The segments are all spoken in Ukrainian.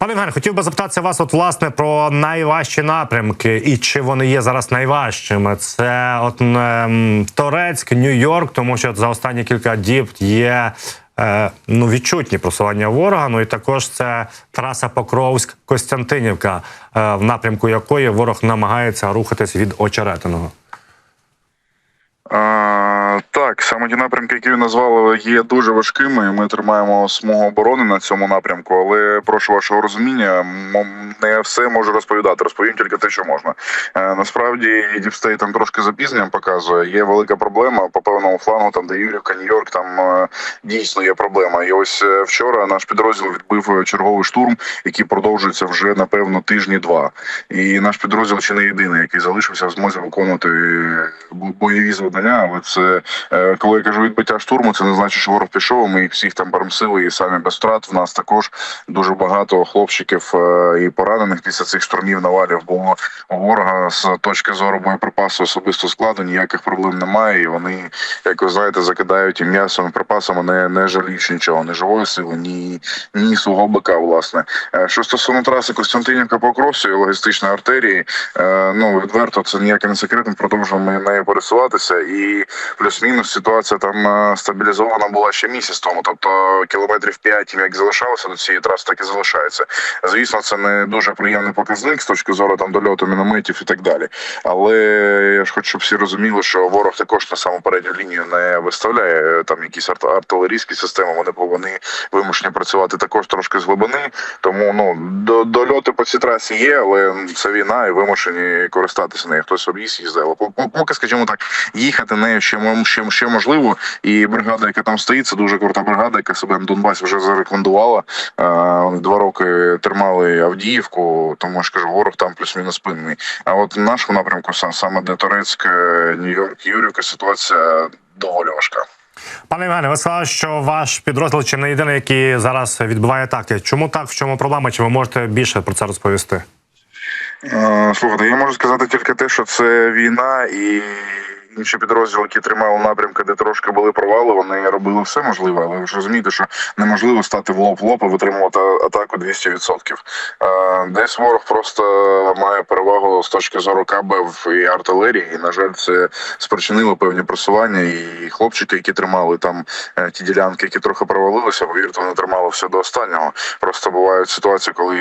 Пане Євген, хотів би запитатися вас, от власне про найважчі напрямки, і чи вони є зараз найважчими? Це от ем, Торецьк, Нью-Йорк, тому що за останні кілька діб є е, ну відчутні просування ворога. Ну і також це траса Покровськ Костянтинівка, е, в напрямку якої ворог намагається рухатись від очеретиного. А, так, саме ті напрямки, які ви назвали, є дуже важкими. Ми тримаємо смугу оборони на цьому напрямку, але прошу вашого розуміння, не все можу розповідати. Розповім тільки те, що можна. Е, насправді Діпстей там трошки запізненням показує. Є велика проблема по певному флангу, там де Юрівка, Нью-Йорк, там е, дійсно є проблема. І ось е, вчора наш підрозділ відбив черговий штурм, який продовжується вже напевно тижні два. І наш підрозділ чи не єдиний, який залишився в змозі виконувати бойові завдання. Але це коли я кажу відбиття штурму, це не значить, що ворог пішов. Ми їх всіх там перемсили і самі без втрат. В нас також дуже багато хлопчиків і поранених після цих штурмів навалів було у ворога з точки зору боєприпасу особисто складу. Ніяких проблем немає. І вони, як ви знаєте, закидають і м'ясом і припасами, не, не жаліючи нічого, ні живої сили, ні, ні свого бика. Власне, Е, що стосовно траси Костянтинівка Покровська і логістичної артерії, е, ну відверто це ніяке не секрет. Ми продовжуємо нею пересуватися, і плюс-мінус ситуація там е, стабілізована була ще місяць тому. Тобто кілометрів 5, як залишалося до цієї траси, так і залишається. Звісно, це не дуже приємний показник з точки зору там дольоту мінометів і так далі. Але я ж хочу, щоб всі розуміли, що ворог також на саму передню лінію не виставляє там якісь арт- артилерійські системи. Вони повинні вимушені працювати також трошки з глибини. Тому ну до дольоти по цій трасі є, але це війна і вимушені користатися нею. Хтось об'їзд по- Поки, скажімо так, їхати нею ще ще, ще можливо. І бригада, яка там стоїть, це дуже крута бригада, яка себе на Донбасі вже зарекомендувала. Е, Вони два роки тримали Авдіївку, тому я ж кажу, ворог там плюс-мінус спинний. А от в нашому напрямку сам саме де Торецьк, е, Нью-Йорк, Юрівка, ситуація доволі важка. Пане Євгене, ви сказали, що ваш підрозділ чи не єдиний, який зараз відбиває атаки. Чому так? В чому проблема? Чи ви можете більше про це розповісти? Е, Слухайте, я можу сказати тільки те, що це війна і. Інші підрозділи, які тримали напрямки, де трошки були провали, вони робили все можливе, але ви ж розумієте, що неможливо стати в лоб в лоб і витримувати атаку 200%. Е, Десь ворог просто має перевагу з точки зору кабів і артилерії. І на жаль, це спричинило певні просування. І хлопчики, які тримали там е, ті ділянки, які трохи провалилися, повірте, вони тримали все до останнього. Просто бувають ситуації, коли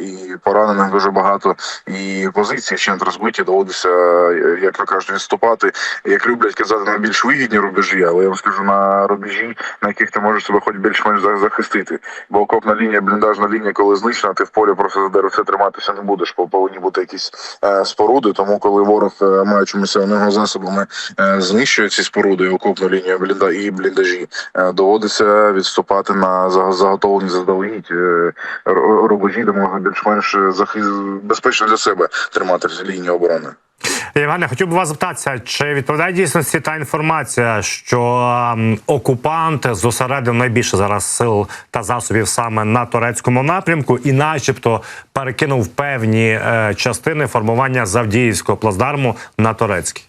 і поранених дуже багато, і позиції ще не розбиті, доводиться, е, як то кажуть, відступати. Як люблять казати, на більш вигідні рубежі, але я вам скажу на рубежі, на яких ти можеш себе хоч більш-менш за- захистити. Бо окопна лінія, бліндажна лінія, коли знищена, ти в полі просто за деревце триматися не будеш, бо повинні бути якісь е, споруди. Тому коли ворог, е, маючи місцевими засобами, е, знищує ці споруди, окопну лінію блінда і бліндажі, е, доводиться відступати на за- заготовлені заздалегідь е, рубежі, де можна більш-менш захист безпечно для себе тримати лінію оборони. Євгене, хотів би вас запитатися, чи відповідає дійсності та інформація, що окупант зосередив найбільше зараз сил та засобів саме на турецькому напрямку, і, начебто, перекинув певні е, частини формування Завдіївського плацдарму на турецький.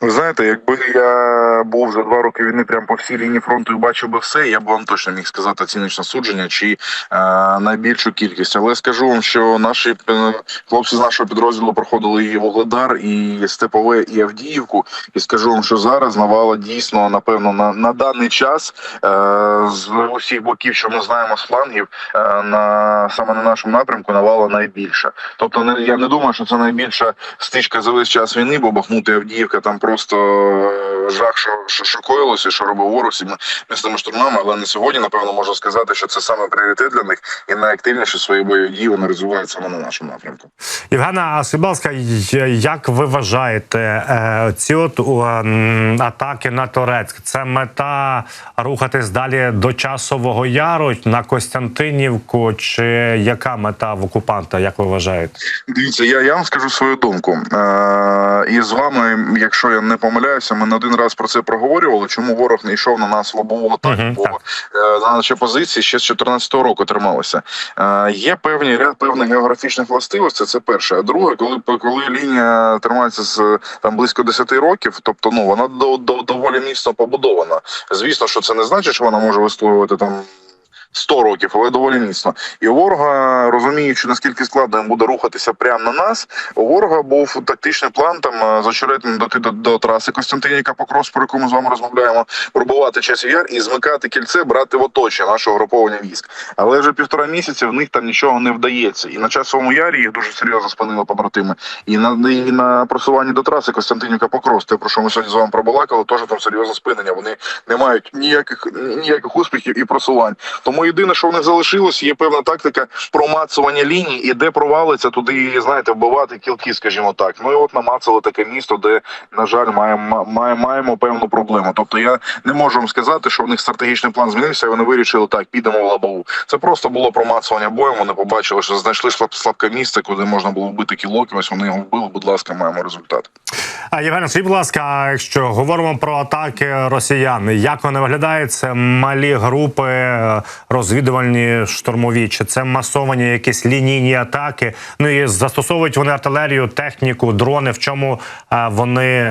Ви знаєте, якби я був вже два роки війни прямо по всій лінії фронту і бачив би все, я б вам точно міг сказати оціночне судження чи е, найбільшу кількість. Але скажу вам, що наші е, хлопці з нашого підрозділу проходили і Вугледар, і Степове, і Авдіївку. І скажу вам, що зараз навала дійсно, напевно, на, на даний час е, з усіх боків, що ми знаємо з флангів, е, на саме на нашому напрямку навала найбільша. Тобто, не я не думаю, що це найбільша стичка за весь час війни, бо Бахмут і Авдіївка там просто жах, що, що шокоїлося, що робив ворог цими місними штурмами. Але на сьогодні, напевно, можу сказати, що це саме пріоритет для них і найактивніше свої бойові дії вони розвивають саме на нашому напрямку. Євгена, а скажіть, будь ласка, й- як ви вважаєте, е, ці от атаки на Торецьк, це мета рухатись далі до часового яру на Костянтинівку, чи яка мета в окупанта, як ви вважаєте? Дивіться, я, я вам скажу свою думку. Е, і з вами, якщо я не помиляюся, ми не один раз про це проговорювали. Чому ворог не йшов на нас лобового лобову атаку? Бо е, на наші позиції ще з 14-го року трималися. Е, є певні ряд певних географічних властивостей. Це перше. А друге, коли коли лінія тримається з там близько 10 років, тобто ну вона до, до доволі міцно побудована. Звісно, що це не значить, що вона може висловувати там 100 років, але доволі міцно. І у ворога, розуміючи наскільки складно їм буде рухатися прямо на нас, у ворога був тактичний план там е, зачеретно дойти до, до траси Костянтинівка Покрос, про яку ми з вами розмовляємо, пробувати часів яр і змикати кільце, брати в оточення нашого груповання військ. Але вже півтора місяці в них там нічого не вдається. І на часовому ярі їх дуже серйозно спинили побратими. І на і на просуванні до траси Костянтинівка Покрос, те, про що ми сьогодні з вами пробалакали, теж там серйозне спинення. Вони не мають ніяких ніяких успіхів і просувань. Тому єдине, що в них залишилось, є певна тактика промацування ліній, і де провалиться, туди знаєте, вбивати кілки, скажімо так. Ну і от намацали таке місто, де на жаль, маємо маємо, маємо певну проблему. Тобто я не можу вам сказати, що в них стратегічний план змінився. і Вони вирішили так, підемо в лабову. Це просто було промацування боєм. Вони побачили, що знайшли слаб, слабке місце, куди можна було вбити кілок. і Ось вони його вбили. Будь ласка, маємо результат. А Євген, скажіть, будь ласка, якщо говоримо про атаки росіян, як вони виглядають? Це малі групи розвідувальні штурмові, чи це масовані якісь лінійні атаки? Ну і застосовують вони артилерію, техніку, дрони. В чому е, вони е,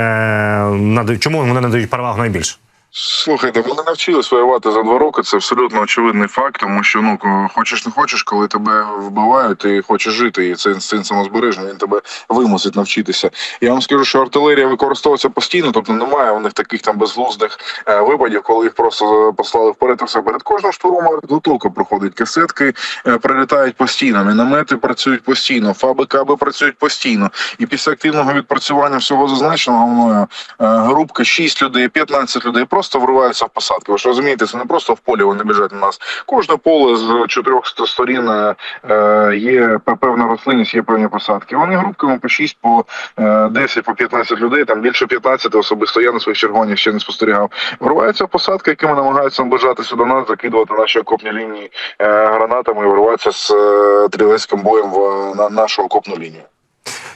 надають? Чому вони надають перевагу найбільше? Слухайте, вони навчились воювати за два роки. Це абсолютно очевидний факт, тому що ну хочеш не хочеш, коли тебе вбивають, ти хочеш жити, і це інстинкт самозбереження. Він тебе вимусить навчитися. Я вам скажу, що артилерія використовується постійно, тобто немає у них таких там безглуздих е, випадів, коли їх просто послали вперед. і все. перед кожним штурмом підготовка проходить. Касетки е, прилітають постійно, міномети працюють постійно, фаби каби працюють постійно. І після активного відпрацювання всього зазначеного мною е, групка 6 людей, 15 людей просто вриваються в посадки. Ви ж розумієте, це не просто в полі вони біжать на нас. Кожне поле з чотирьох ст- сторін е, е, є пе- певна рослинність, є певні посадки. Вони групками по 6, по е, 10, по 15 людей, там більше 15 особисто я на своїх червонях ще не спостерігав. Вриваються в посадки, якими намагаються наближатися до нас, закидувати наші окопні лінії е, гранатами і вриватися з е, стрілецьким боєм в е, на нашу окопну лінію.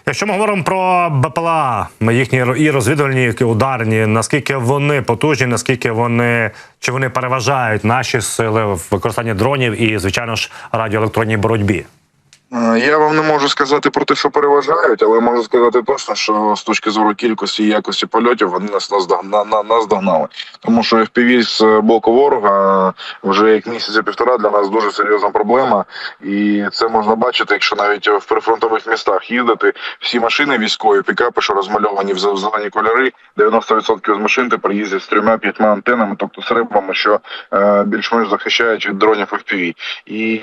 Якщо ми говоримо про БПЛА, їхні і розвідувальні ударні, наскільки вони потужні, наскільки вони чи вони переважають наші сили в використанні дронів і, звичайно ж, радіоелектронній боротьбі? Е, Я вам не можу сказати про те, що переважають, але можу сказати точно, що з точки зору кількості і якості польотів вони нас наздог- на, на, наздогнали. Тому що FPV з боку ворога вже як місяця півтора для нас дуже серйозна проблема. І це можна бачити, якщо навіть в прифронтових містах їздити. Всі машини військові, пікапи, що розмальовані в зе- зелені кольори, 90% з машин тепер їздять з трьома-п'ятьма антенами, тобто з що е, більш-менш захищають від дронів FPV. І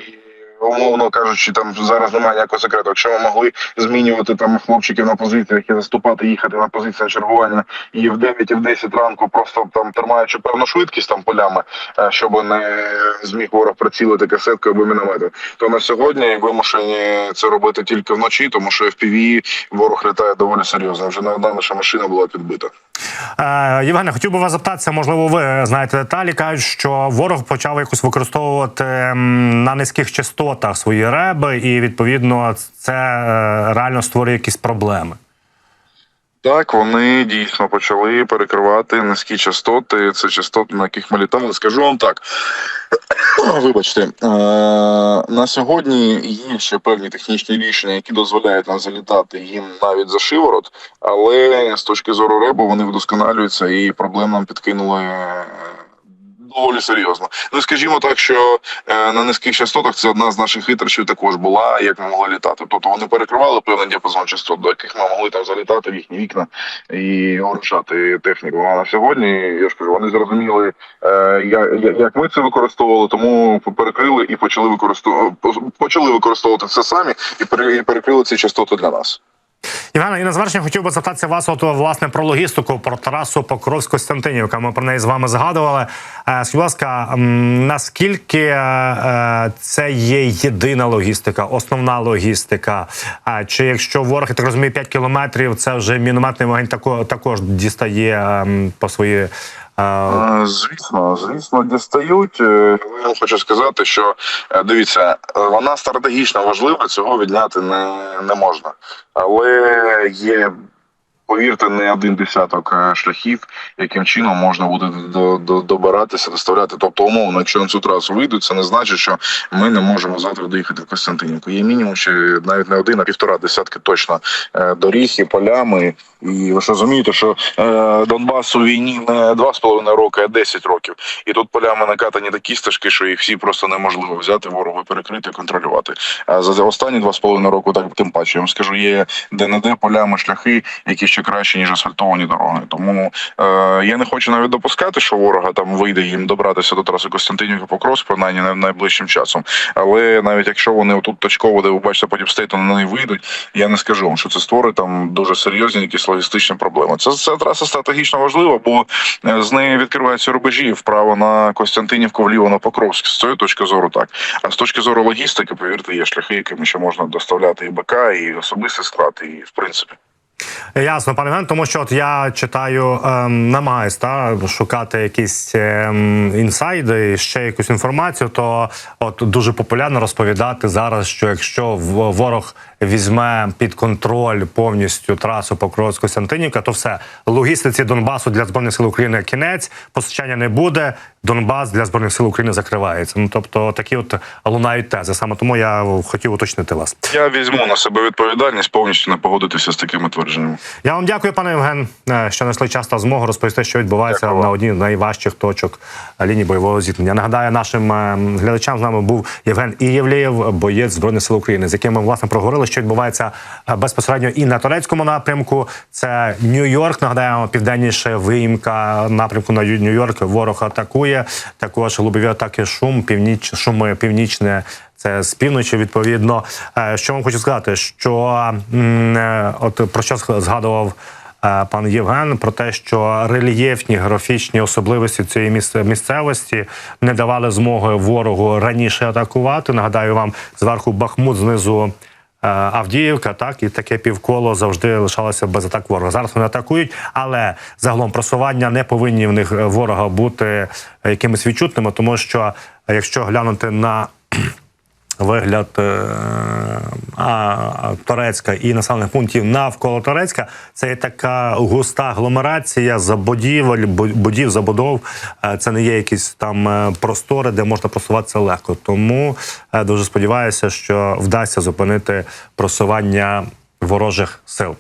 умовно кажучи, там зараз немає ніякого секрету. Якщо ми могли змінювати там хлопчиків на позиціях і заступати, їхати на позицію на чергування і в 9, і в 10 ранку, просто там тримаючи певну швидкість там полями, е, щоб не зміг ворог прицілити касеткою або мінометом, то на сьогодні вимушені це робити тільки вночі, тому що FPV ворог літає доволі серйозно. Вже не одна наша машина була підбита. Е, Євгене, хотів би вас запитатися, можливо, ви знаєте деталі. Кажуть, що ворог почав якось використовувати на низьких частотах свої реби, і відповідно це е, реально створює якісь проблеми. Так, вони дійсно почали перекривати низькі частоти. Це частоти, на яких ми літали. Скажу вам так. Вибачте, е, на сьогодні є ще певні технічні рішення, які дозволяють нам залітати їм навіть за шиворот, але з точки зору ребу вони вдосконалюються і проблем нам підкинули. Доволі серйозно. Ну скажімо так, що е, на низьких частотах це одна з наших хитрощів також була, як ми могли літати. Тобто вони перекривали певний діапазон частот, до яких ми могли там залітати в їхні вікна і урушати техніку. А на сьогодні я ж кажу, вони зрозуміли, е, як ми це використовували, тому перекрили і почали використовувати почали використовувати це самі і перекрили ці частоти для нас. Євгене, і на завершення хотів би запитатися вас, от власне про логістику, про трасу Покровськ Костянтинівка. Ми про неї з вами згадували. Е, Скажіть, будь ласка, наскільки е, це є єдина логістика, основна логістика? А Чи якщо ворог, я так розумію, 5 кілометрів, це вже мінометний вогонь тако- також дістає ем, по свої. Е, Звісно, звісно, дістають. Е, Я хочу сказати, що е, дивіться, вона стратегічно важлива, цього відняти не, не можна. Але є, повірте, не один десяток е, шляхів, яким чином можна буде до, до, добиратися, доставляти. Тобто, умовно, якщо на цю трасу вийдуть, це не значить, що ми не можемо завтра доїхати в Костянтинівку. Є мінімум ще навіть не один, а півтора десятки точно доріг і полями. І ви ж розумієте, що е, Донбас у війні не два з половиною роки, а 10 років. І тут полями накатані такі стежки, що їх всі просто неможливо взяти, ворогу перекрити, контролювати. А за останні два з половиною року, так тим паче, я вам скажу, є де-не-де полями шляхи, які ще кращі, ніж асфальтовані дороги. Тому е, я не хочу навіть допускати, що ворога там вийде їм добратися до траси Костянтинівка Покровськ, принаймні най- найближчим часом. Але навіть якщо вони отут точково, де ви бачите, потім стейто на неї вийдуть, я не скажу вам, що це створить там дуже серйозні якісь логістичні проблеми. Це, це траса стратегічно важлива, бо е, з неї відкриваються рубежі вправо на Костянтинівку, вліво на Покровськ. З цієї точки зору так. А з точки зору логістики, повірте, є шляхи, якими ще можна доставляти і БК, і особистий склад, і в принципі. Ясно, пане Ген, тому що от я читаю, ем, намагаюсь та, шукати якісь ем, інсайди, ще якусь інформацію, то от дуже популярно розповідати зараз, що якщо ворог візьме під контроль повністю трасу покровсько Костянтинівка, то все логістиці Донбасу для збройних сил України кінець, постачання не буде. Донбас для збройних сил України закривається. Ну тобто такі от лунають тези. Саме тому я хотів уточнити вас. Я візьму на себе відповідальність повністю не погодитися з такими твердженнями. Я вам дякую, пане Євген, е, що знайшли час та змогу розповісти, що відбувається Дякую. на одній з найважчих точок лінії бойового зіткнення. Нагадаю, нашим е, глядачам з нами був Євген Ієвлєєв, боєць збройних сил України, з яким ми власне проговорили, що відбувається е, безпосередньо і на турецькому напрямку. Це Нью-Йорк. Нагадаємо, південніше виїмка напрямку на Нью-Йорк. Ворог атакує. Також лобові атаки шум, північ, шуми північне. Це з півночі, відповідно. Е, Що вам хочу сказати, що е, от про що згадував е, пан Євген, про те, що рельєфні графічні особливості цієї місце- місцевості не давали змоги ворогу раніше атакувати. Нагадаю вам зверху Бахмут, знизу. Е, Авдіївка, так і таке півколо завжди лишалося без атак ворога. Зараз вони атакують, але загалом просування не повинні в них е, ворога бути е, якимись відчутними, тому що якщо глянути на вигляд е, а, Торецька і населених пунктів навколо Торецька. Це є така густа агломерація забудівель, будів, забудов. Е, Це не є якісь там е, простори, де можна просуватися легко. Тому дуже сподіваюся, що вдасться зупинити просування ворожих сил.